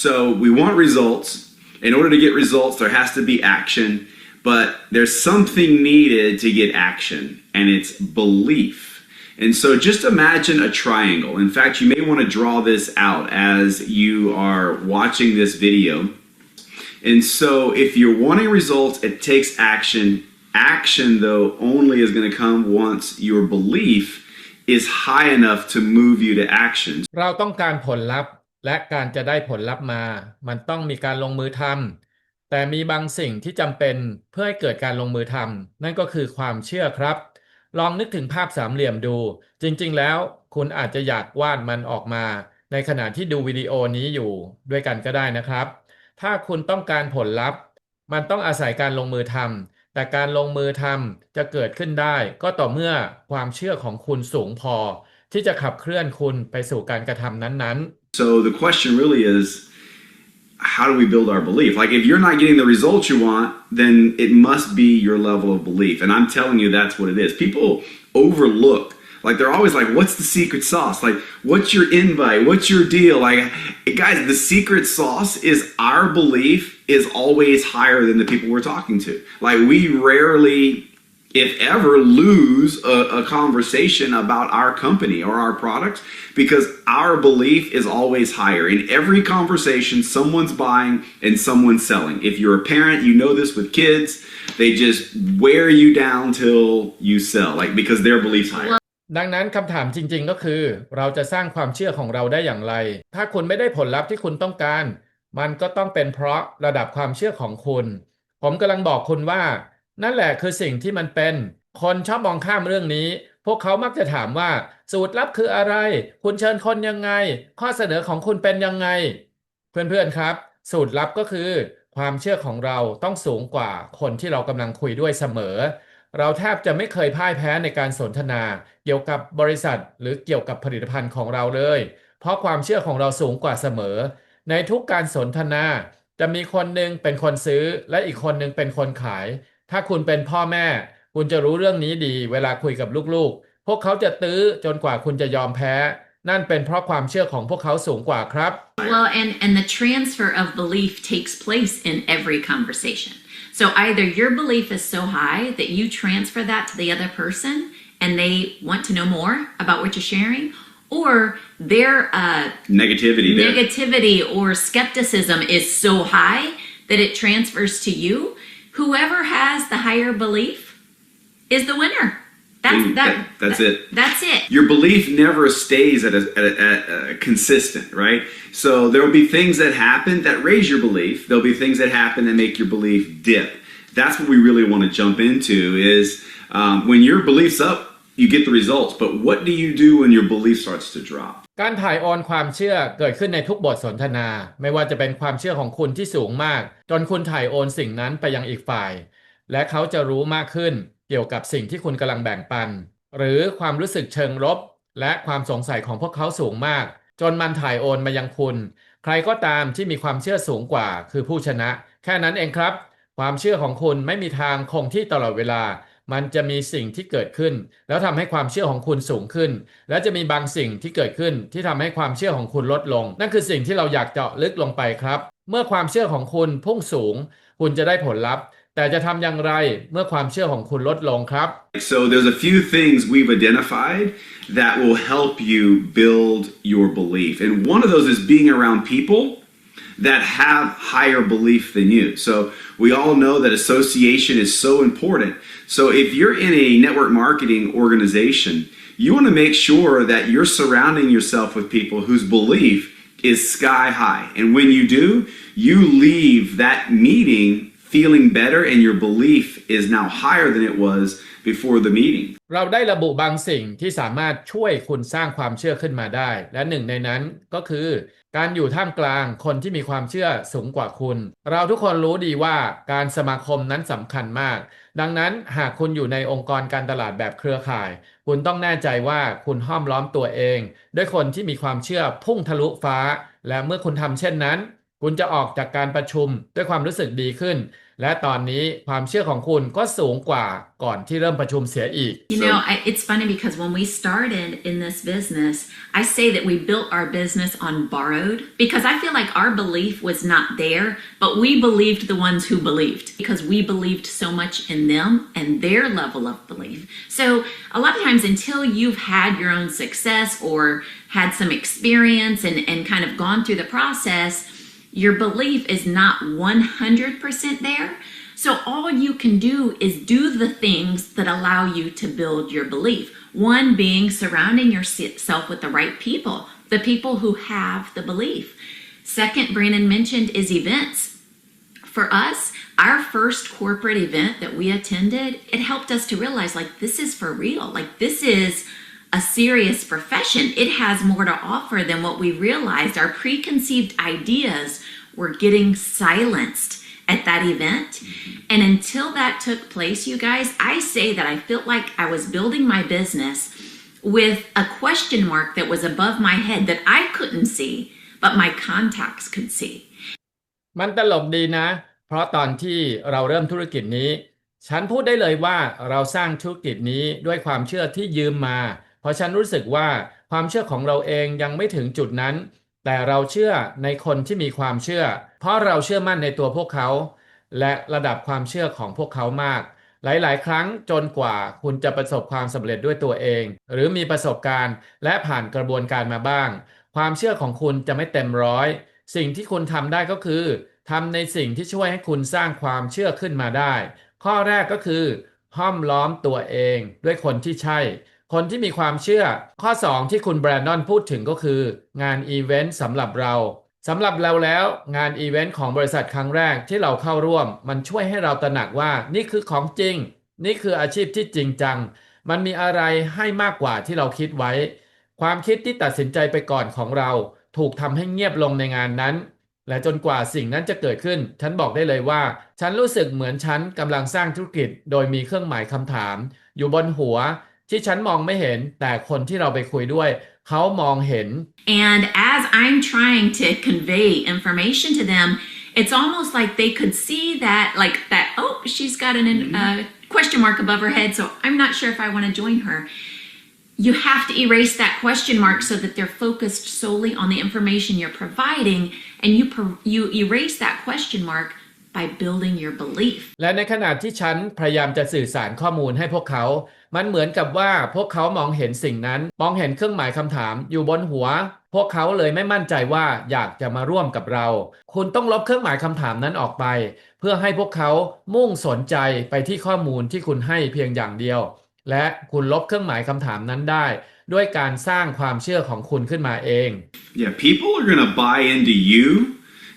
So we want results. In order to get results, there has to be action, but there's something needed to get action, and it's belief. And so just imagine a triangle. In fact, you may want to draw this out as you are watching this video. And so if you're wanting results, it takes action. Action, though, only is going to come once your belief is high enough to move you to action. เราต้องการผลลัพธ์ และการจะได้ผลลัพธ์มา มันต้องมีการลงมือทำแต่มีบางสิ่งที่จำเป็นเพื่อให้เกิดการลงมือทำนั่นก็คือความเชื่อครับ ลองนึกถึงภาพสามเหลี่ยมดู จริง ๆ แล้วคุณอาจจะอยากวาดมันออกมา ในขณะที่ดูวิดีโอนี้อยู่ด้วยกันก็ได้นะครับ ถ้าคุณต้องการผลลัพธ์ มันต้องอาศัยการลงมือทำแต่การลงมือทำจะเกิดขึ้นได้ ก็ต่อเมื่อความเชื่อของคุณสูงพอ ที่จะขับเคลื่อนคุณไปสู่การกระทำนั้นๆ So the question really is how do we build our belief? Like if you're not getting the results you want, then it must be your level of belief. And I'm telling you that's what it is. People overlook like they're always like, what's the secret sauce? Like, what's your invite? What's your deal? Like, guys, the secret sauce is our belief is always higher than the people we're talking to. Like, we rarely, if ever, lose a, a conversation about our company or our products because our belief is always higher. In every conversation, someone's buying and someone's selling. If you're a parent, you know this with kids, they just wear you down till you sell, like because their belief's higher. ดังนั้นคำถามจริง ๆ ก็คือ เราจะสร้างความเชื่อของเราได้อย่างไร ถ้าคุณไม่ได้ผลลัพธ์ที่คุณต้องการ มันก็ต้องเป็นเพราะระดับความเชื่อของคุณ ผมกำลังบอกคุณว่า นั่นแหละคือสิ่งที่มันเป็น คนชอบมองข้ามเรื่องนี้ พวกเขามักจะถามว่า สูตรลับคืออะไร คุณเชิญคนยังไง ข้อเสนอของคุณเป็นยังไง เพื่อนๆครับ สูตรลับก็คือ ความเชื่อของเราต้องสูงกว่าคนที่เรากำลังคุยด้วยเสมอ เราแทบจะไม่เคยพ่ายแพ้ในการสนทนา เกี่ยวกับบริษัท หรือเกี่ยวกับผลิตภัณฑ์ของเราเลย เพราะความเชื่อของเราสูงกว่าเสมอ ในทุกการสนทนาจะมีคนหนึ่งเป็นคนซื้อและอีกคนหนึ่งเป็นคนขาย ถ้าคุณเป็นพ่อแม่ คุณจะรู้เรื่องนี้ดี เวลาคุยกับลูกๆ พวกเขาจะตื้อจนกว่าคุณจะยอมแพ้ นั่นเป็นเพราะความเชื่อของพวกเขาสูงกว่าครับ Well, and, and the transfer of belief takes place in every conversation. So either your belief is so high that you transfer that to the other person and they want to know more about what you're sharing, or their uh, Negativity there. negativity or skepticism is so high that it transfers to you. Whoever has the higher belief is the winner. That's Mm, that, that- that's that- it. That's it. your belief never stays at a, at a, at a consistent, right? So there will be things that happen that raise your belief. There'll be things that happen that make your belief dip. That's what we really want to jump into. Is um, when your belief's up, you get the results. But what do you do when your belief starts to drop? การถ่ายโอนความเชื่อเกิดขึ้นในทุกบทสนทนา ไม่ว่าจะเป็นความเชื่อของคุณที่สูงมาก จนคุณถ่ายโอนสิ่งนั้นไปยังอีกฝ่าย และเขาจะรู้มากขึ้นเกี่ยวกับสิ่งที่คุณกำลังแบ่งปัน หรือความรู้สึกเชิงลบ และความสงสัยของพวกเขาสูงมาก จนมันถ่ายโอนมายังคุณ ใครก็ตามที่มีความเชื่อสูงกว่า คือผู้ชนะ แค่นั้นเองครับ ความเชื่อของคุณไม่มีทางคงที่ตลอดเวลา มันจะมีสิ่งที่เกิดขึ้น แล้วทำให้ความเชื่อของคุณสูงขึ้น และจะมีบางสิ่งที่เกิดขึ้นที่ทำให้ความเชื่อของคุณลดลง นั่นคือสิ่งที่เราอยากเจาะลึกลงไปครับ เมื่อความเชื่อของคุณพุ่งสูง คุณจะได้ผลลัพธ์ แต่จะทำอย่างไรเมื่อความเชื่อของคุณลดลงครับ So there's a few things we've identified that will help you build your belief. And one of those is being around people that have higher belief than you. So we all know that association is so important. So if you're in a network marketing organization, you want to make sure that you're surrounding yourself with people whose belief is sky high. And when you do, you leave that meeting feeling better and your belief is now higher than it was before the meeting. เราได้ระบุบางสิ่งที่สามารถช่วยคุณสร้างความเชื่อขึ้นมาได้ และหนึ่งในนั้นก็คือ การอยู่ท่ามกลางคนที่มีความเชื่อสูงกว่าคุณ เราทุกคนรู้ดีว่าการสมาคมนั้นสำคัญมาก ดังนั้นหากคุณอยู่ในองค์กรการตลาดแบบเครือข่าย คุณต้องแน่ใจว่าคุณห้อมล้อมตัวเอง ด้วยคนที่มีความเชื่อพุ่งทะลุฟ้า และเมื่อคุณทำเช่นนั้น คุณจะออกจากการประชุมด้วยความรู้สึกดีขึ้น และตอนนี้ความเชื่อของคุณก็สูงกว่าก่อนที่เริ่มประชุมเสียอีก You So- know, I, it's funny because when we started in this business, I say that we built our business on borrowed because I feel like our belief was not there, but we believed the ones who believed because we believed so much in them and their level of belief. So, a lot of times, until you've had your own success or had some experience and, and kind of gone through the process, your belief is not 100% there. So all you can do is do the things that allow you to build your belief. One being surrounding yourself with the right people, the people who have the belief. Second, Brandon mentioned is events. For us, our first corporate event that we attended, it helped us to realize like this is for real. Like this is a serious profession. It has more to offer than what we realized. Our preconceived ideas were getting silenced at that event. And until that took place, you guys, I say that I felt like I was building my business with a question mark that was above my head that I couldn't see, but my contacts could see. มันตลกดีนะ เพราะตอนที่เราเริ่มธุรกิจนี้ ฉันพูดได้เลยว่าเราสร้างธุรกิจนี้ด้วยความเชื่อที่ยืมมา เพราะฉันรู้สึกว่าความเชื่อของเราเองยังไม่ถึงจุดนั้น แต่เราเชื่อในคนที่มีความเชื่อ เพราะเราเชื่อมั่นในตัวพวกเขา และระดับความเชื่อของพวกเขามาก หลาย ๆ ครั้งจนกว่าคุณจะประสบความสำเร็จด้วยตัวเอง หรือมีประสบการณ์และผ่านกระบวนการมาบ้าง ความเชื่อของคุณจะไม่เต็มร้อย สิ่งที่คุณทำได้ก็คือทำในสิ่งที่ช่วยให้คุณสร้างความเชื่อขึ้นมาได้ ข้อแรกก็คือห้อมล้อมตัวเองด้วยคนที่ใช่ คนที่มีความเชื่อข้อ 2 ที่คุณแบรนดอนพูดถึงก็คือ งานอีเวนต์สำหรับเราสำหรับเราแล้วงานอีเวนต์ของบริษัทครั้งแรกที่เราเข้าร่วม มันช่วยให้เราตระหนักว่านี่คือของจริง นี่คืออาชีพที่จริงจัง มันมีอะไรให้มากกว่าที่เราคิดไว้ ความคิดที่ตัดสินใจไปก่อนของเรา ถูกทำให้เงียบลงในงานนั้น และจนกว่าสิ่งนั้นจะเกิดขึ้น ฉันบอกได้เลยว่า ฉันรู้สึกเหมือนฉันกำลังสร้างธุรกิจ โดยมีเครื่องหมายคำถาม อยู่บนหัว ที่ฉันมองไม่เห็นแต่คนที่เราไปคุยด้วยเขามองเห็น And as I'm trying to convey information to them, it's almost like they could see that, like that, oh, she's got an uh, question mark above her head, so I'm not sure if I want to join her. You have to erase that question mark so that they're focused solely on the information you're providing, and you per- you erase that question mark by building your belief. และในขณะที่ฉันพยายามจะสื่อสารข้อมูลให้พวกเขา มันเหมือนกับว่าพวกเขามองเห็นสิ่งนั้น มองเห็นเครื่องหมายคำถามอยู่บนหัว พวกเขาเลยไม่มั่นใจว่าอยากจะมาร่วมกับเรา คุณต้องลบเครื่องหมายคำถามนั้นออกไป เพื่อให้พวกเขามุ่งสนใจไปที่ข้อมูลที่คุณให้เพียงอย่างเดียว และคุณลบเครื่องหมายคำถามนั้นได้ ด้วยการสร้างความเชื่อของคุณขึ้นมาเอง Yeah, people are going to buy into you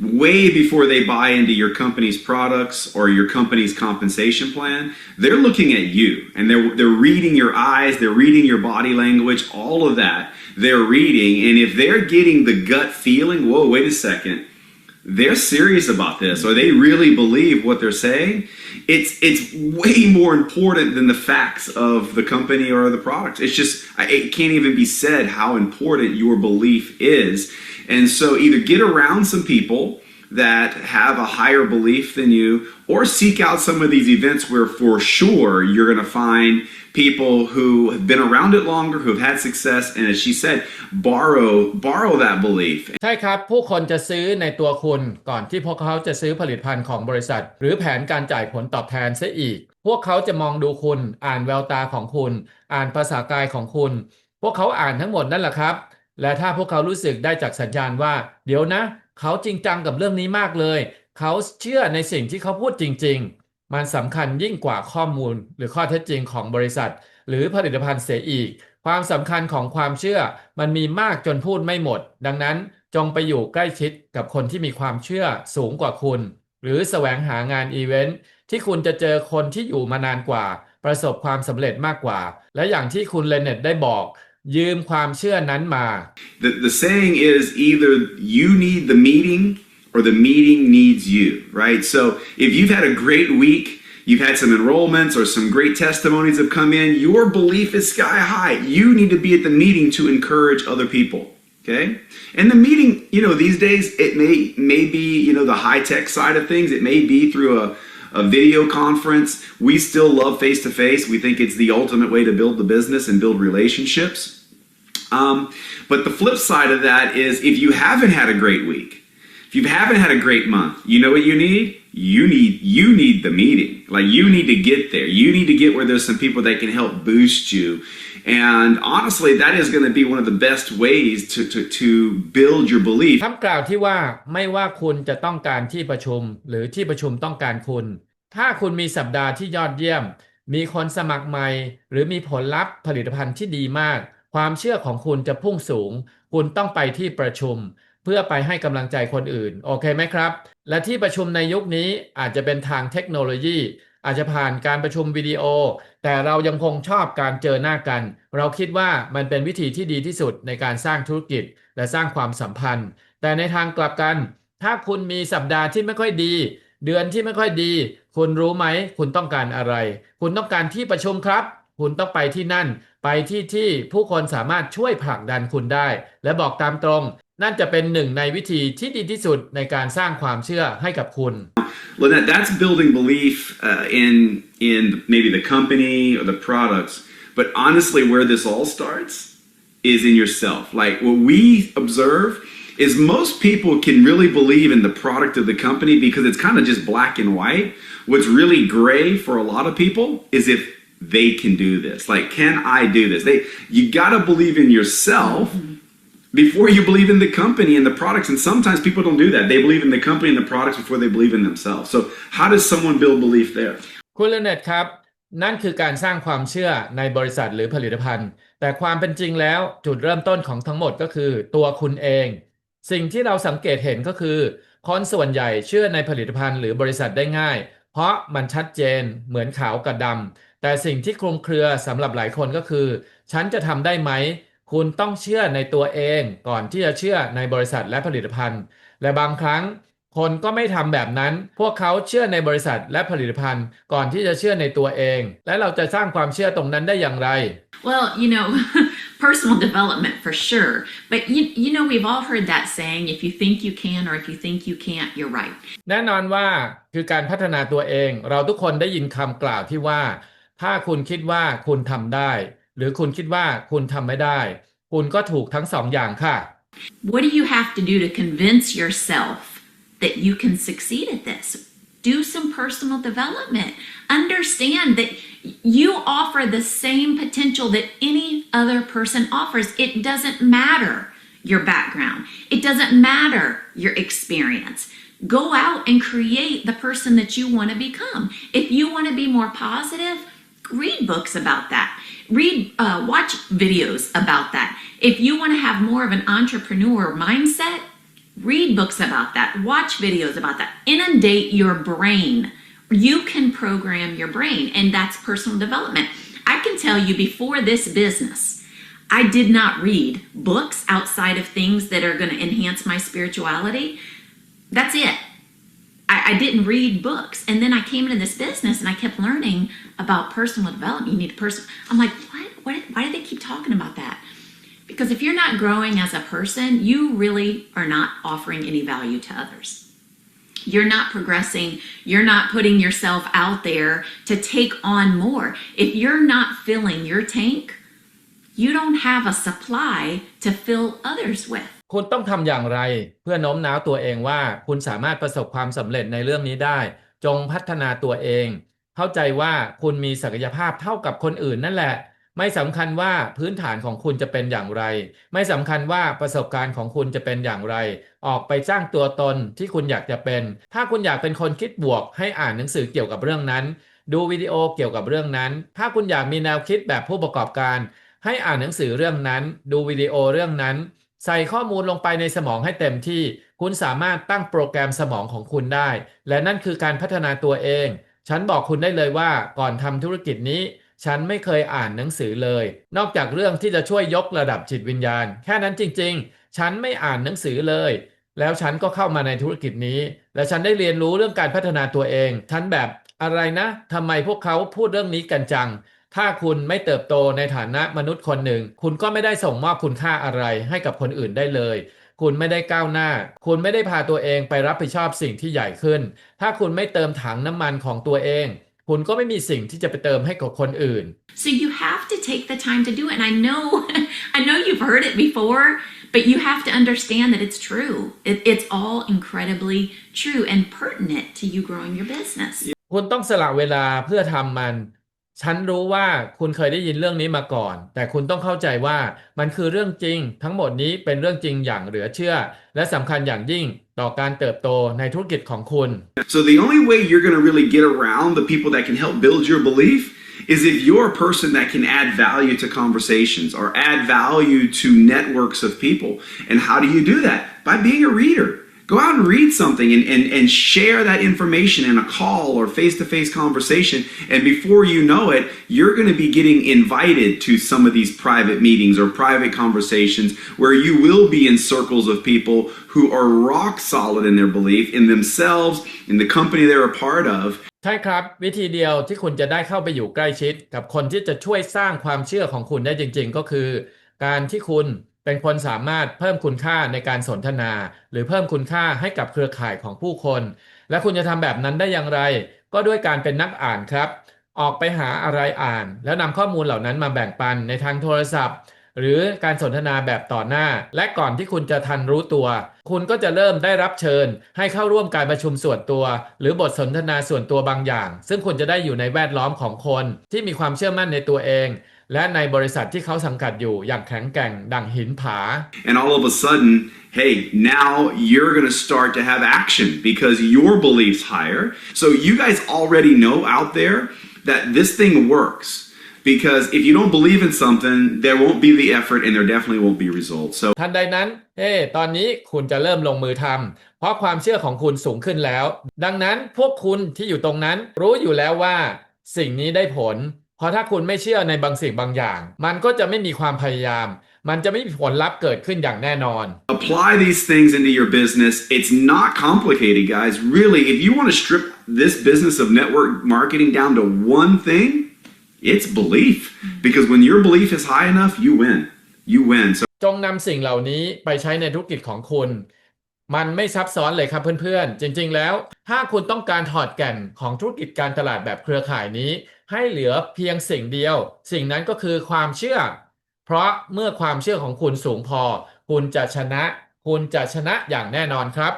way before they buy into your company's products or your company's compensation plan. They're looking at you and they're they're reading your eyes, they're reading your body language, all of that. They're reading and if they're getting the gut feeling, whoa, wait a second. They're serious about this or they really believe what they're saying. It's it's way more important than the facts of the company or the product. It's just it can't even be said how important your belief is. And so either get around some people that have a higher belief than you or seek out some of these events where for sure you're going to find people who have been around it longer, who've had success and as she said, borrow borrow that belief ใช่ครับ ผู้คนจะซื้อในตัวคุณก่อนที่พวกเขาจะซื้อผลิตภัณฑ์ของบริษัท หรือแผนการจ่ายผลตอบแทนเสียอีก พวกเขาจะมองดูคุณ อ่านแววตาของคุณ อ่านภาษากายของคุณ พวกเขาอ่านทั้งหมดนั่นแหละครับ และถ้าพวกเขารู้สึกได้จากสัญญาณว่า เดี๋ยวนะ เขาจริงจังกับเรื่องนี้มากเลย เขาเชื่อในสิ่งที่เขาพูดจริง ๆ มันสำคัญยิ่งกว่าข้อมูล หรือข้อเท็จจริงของบริษัท หรือผลิตภัณฑ์เสียอีก ความสำคัญของความเชื่อ มันมีมากจนพูดไม่หมด ดังนั้นจงไปอยู่ใกล้ชิดกับคนที่มีความเชื่อสูงกว่าคุณ หรือแสวงหางานอีเวนต์ที่คุณจะเจอคนที่อยู่มานานกว่า ประสบความสำเร็จมากกว่า และอย่างที่คุณเลนเน็ตได้บอก ยืมความเชื่อนั้นมา The, the saying is either you need the meeting or the meeting needs you, right? So if you've had a great week, you've had some enrollments or some great testimonies have come in, your belief is sky high. You need to be at the meeting to encourage other people. Okay? And the meeting, you know, these days it may may be, you know, the high tech side of things. It may be through a a video conference. We still love face to face. We think it's the ultimate way to build the business and build relationships. Um, but the flip side of that is if you haven't had a great week, if you haven't had a great month, you know what you need? You need you need the meeting. Like you need to get there. You need to get where there's some people that can help boost you. And honestly, that is going to be one of the best ways to, to, to build your belief. คำกล่าวที่ว่าไม่ว่าคุณจะต้องการที่ประชุม หรือที่ประชุมต้องการคุณ ถ้าคุณมีสัปดาห์ที่ยอดเยี่ยม มีคนสมัครใหม่ หรือมีผลลัพธ์ผลิตภัณฑ์ที่ดีมาก ความเชื่อของคุณจะพุ่งสูง คุณต้องไปที่ประชุมเพื่อไปให้กำลังใจคนอื่น โอเคไหมครับ และที่ประชุมในยุคนี้อาจจะเป็นทางเทคโนโลยี อาจจะผ่านการประชุมวิดีโอ แต่เรายังคงชอบการเจอหน้ากัน เราคิดว่ามันเป็นวิธีที่ดีที่สุดในการสร้างธุรกิจ และสร้างความสัมพันธ์ แต่ในทางกลับกัน ถ้าคุณมีสัปดาห์ที่ไม่ค่อยดี เดือนที่ไม่ค่อยดี คุณรู้ไหม คุณต้องการอะไร คุณต้องการที่ประชุมครับ คุณต้องไปที่นั่น ไปที่ที่ผู้คนสามารถช่วยผลักดันคุณได้ และบอกตามตรง นั่นจะเป็นหนึ่งในวิธีที่ดีที่สุดในการสร้างความเชื่อให้กับคุณ Lynette, that's building belief uh, in in maybe the company or the products. But honestly, where this all starts is in yourself. Like what we observe is most people can really believe in the product of the company because it's kind of just black and white. What's really gray for a lot of people is if they can do this. Like, can I do this? They you gotta believe in yourself before you believe in the company and the products. And sometimes people don't do that. They believe in the company and the products before they believe in themselves. So how does someone build belief there? คุณเลเนตครับ นั่นคือการสร้างความเชื่อในบริษัทหรือผลิตภัณฑ์ แต่ความเป็นจริงแล้วจุดเริ่มต้นของทั้งหมดก็คือตัวคุณเอง สิ่งที่เราสังเกตเห็นก็คือ คนส่วนใหญ่เชื่อในผลิตภัณฑ์หรือบริษัทได้ง่าย เพราะมันชัดเจนเหมือนขาวกับดำแต่สิ่งที่คลุมเครือสำหรับหลายคนก็คือ ฉันจะทำได้ไหม คุณต้องเชื่อในตัวเองก่อนที่จะเชื่อในบริษัทและผลิตภัณฑ์ และบางครั้ง คนก็ไม่ทำแบบนั้น พวกเขาเชื่อในบริษัทและผลิตภัณฑ์ ก่อนที่จะเชื่อในตัวเอง และเราจะสร้างความเชื่อตรงนั้นได้อย่างไร Well, you know, personal development for sure. But you, you know, we've all heard that saying if you think you can or if you think you can't, you're right. แน่นอนว่าคือการพัฒนาตัวเอง เราทุกคนได้ยินคำกล่าวที่ว่า ถ้าคุณคิดว่าคุณทำได้ หรือคุณคิดว่าคุณทำไม่ได้ คุณก็ถูกทั้งสองอย่างค่ะ What do you have to do to convince yourself that you can succeed at this? Do some personal development. Understand that you offer the same potential that any other person offers. It doesn't matter your background, it doesn't matter your experience. Go out and create the person that you want to become. If you want to be more positive, read books about that. Read, uh, watch videos about that. If you want to have more of an entrepreneur mindset, read books about that. Watch videos about that. Inundate your brain. You can program your brain, and that's personal development. I can tell you before this business, I did not read books outside of things that are going to enhance my spirituality. That's it. I, didn't read books. And then I came into this business and I kept learning about personal development. You need a person. I'm like, what? what? Why do they keep talking about that? Because if you're not growing as a person, you really are not offering any value to others. You're not progressing. You're not putting yourself out there to take on more. If you're not filling your tank, you don't have a supply to fill others with. คุณต้องทำอย่างไร เพื่อโน้มน้าวตัวเองว่า คุณสามารถประสบความสำเร็จในเรื่องนี้ได้ จงพัฒนาตัวเอง เข้าใจว่าคุณมีศักยภาพเท่ากับคนอื่นนั่นแหละ ไม่สำคัญว่าพื้นฐานของคุณจะเป็นอย่างไร ไม่สำคัญว่าประสบการณ์ของคุณจะเป็นอย่างไร ออกไปสร้างตัวตนที่คุณอยากจะเป็น ถ้าคุณอยากเป็นคนคิดบวก ให้อ่านหนังสือเกี่ยวกับเรื่องนั้น ดูวิดีโอเกี่ยวกับเรื่องนั้น ถ้าคุณอยากมีแนวคิดแบบผู้ประกอบการ ให้อ่านหนังสือเรื่องนั้น ดูวิดีโอเรื่องนั้น ใส่ข้อมูลลงไปในสมองให้เต็มที่ คุณสามารถตั้งโปรแกรมสมองของคุณได้ และนั่นคือการพัฒนาตัวเอง ฉันบอกคุณได้เลยว่าก่อนทำธุรกิจนี้ ฉันไม่เคยอ่านหนังสือเลย นอกจากเรื่องที่จะช่วยยกระดับจิตวิญญาณ แค่นั้นจริง ๆ ฉันไม่อ่านหนังสือเลยแล้วฉันก็เข้ามาในธุรกิจนี้ และฉันได้เรียนรู้เรื่องการพัฒนาตัวเอง ฉันแบบอะไรนะทำไมพวกเขาพูดเรื่องนี้กันจัง ถ้าคุณไม่เติบโตในฐานะมนุษย์คนหนึ่ง คุณก็ไม่ได้ส่งมอบคุณค่าอะไรให้กับคนอื่นได้เลย คุณไม่ได้ก้าวหน้า คุณไม่ได้พาตัวเองไปรับผิดชอบสิ่งที่ใหญ่ขึ้น ถ้าคุณไม่เติมถังน้ำมันของตัวเอง คุณก็ไม่มีสิ่งที่จะไปเติมให้กับคนอื่น So you have to take the time to do it. And I know, I know you've heard it before, but you have to understand that it's true. It, it's all incredibly true and pertinent to you growing your business. คุณต้องสละเวลาเพื่อทำมัน ฉันรู้ว่าคุณเคยได้ยินเรื่องนี้มาก่อน แต่คุณต้องเข้าใจว่ามันคือเรื่องจริง ทั้งหมดนี้เป็นเรื่องจริงอย่างเหลือเชื่อ และสำคัญอย่างยิ่งต่อการเติบโตในธุรกิจของคุณ So the only way you're going to really get around the people that can help build your belief is if you're a person that can add value to conversations or add value to networks of people. And how do you do that? By being a reader. Go out and read something and, and, and share that information in a call or face to face conversation. And before you know it, you're going to be getting invited to some of these private meetings or private conversations where you will be in circles of people who are rock solid in their belief in themselves, in the company they're a part of, ใช่ครับ วิธีเดียวที่คุณจะได้เข้าไปอยู่ใกล้ชิด กับคนที่จะช่วยสร้างความเชื่อของคุณได้จริง ๆ ก็คือ การที่คุณ เป็นคนสามารถเพิ่มคุณค่าในการสนทนา หรือเพิ่มคุณค่าให้กับเครือข่ายของผู้คน และคุณจะทำแบบนั้นได้อย่างไร ก็ด้วยการเป็นนักอ่านครับ ออกไปหาอะไรอ่าน แล้วนำข้อมูลเหล่านั้นมาแบ่งปันในทางโทรศัพท์ หรือการสนทนาแบบต่อหน้า และก่อนที่คุณจะทันรู้ตัว คุณก็จะเริ่มได้รับเชิญ ให้เข้าร่วมการประชุมส่วนตัว หรือบทสนทนาส่วนตัวบางอย่าง ซึ่งคุณจะได้อยู่ในแวดล้อมของคนที่มีความเชื่อมั่นในตัวเอง และในบริษัทที่เขาสังกัดอยู่อย่างแข็งแกร่งดั่งหินผา and all of a sudden, hey, now you're going to start to have action because your belief's higher. So you guys already know out there that this thing works. Because if you don't believe in something, there won't be the effort and there definitely won't be results. So ทันใดนั้นเฮ้ตอนนี้คุณจะเริ่มลงมือทำเพราะความเชื่อของคุณสูงขึ้นแล้ว ดังนั้นพวกคุณที่อยู่ตรงนั้นรู้อยู่แล้วว่า สิ่งนี้ได้ผล เพราะถ้าคุณไม่เชื่อในบางสิ่งบางอย่าง มันก็จะไม่มีความพยายาม มันจะไม่มีผลลัพธ์เกิดขึ้นอย่างแน่นอน apply these things into your business. It's not complicated, guys. Really, if you want to strip this business of network marketing down to one thing, it's belief. Because when your belief is high enough, you win. You win. So จงนำสิ่งเหล่านี้ไปใช้ในธุรกิจของคุณ มันไม่ซับซ้อนเลยครับเพื่อนๆ จริง ๆ แล้ว ถ้าคุณต้องการถอดแก่นของธุรกิจการตลาดแบบเครือข่ายนี้ ให้เหลือเพียงสิ่งเดียว สิ่งนั้นก็คือความเชื่อ เพราะเมื่อความเชื่อของคุณสูงพอ คุณจะชนะ คุณจะชนะอย่างแน่นอนครับ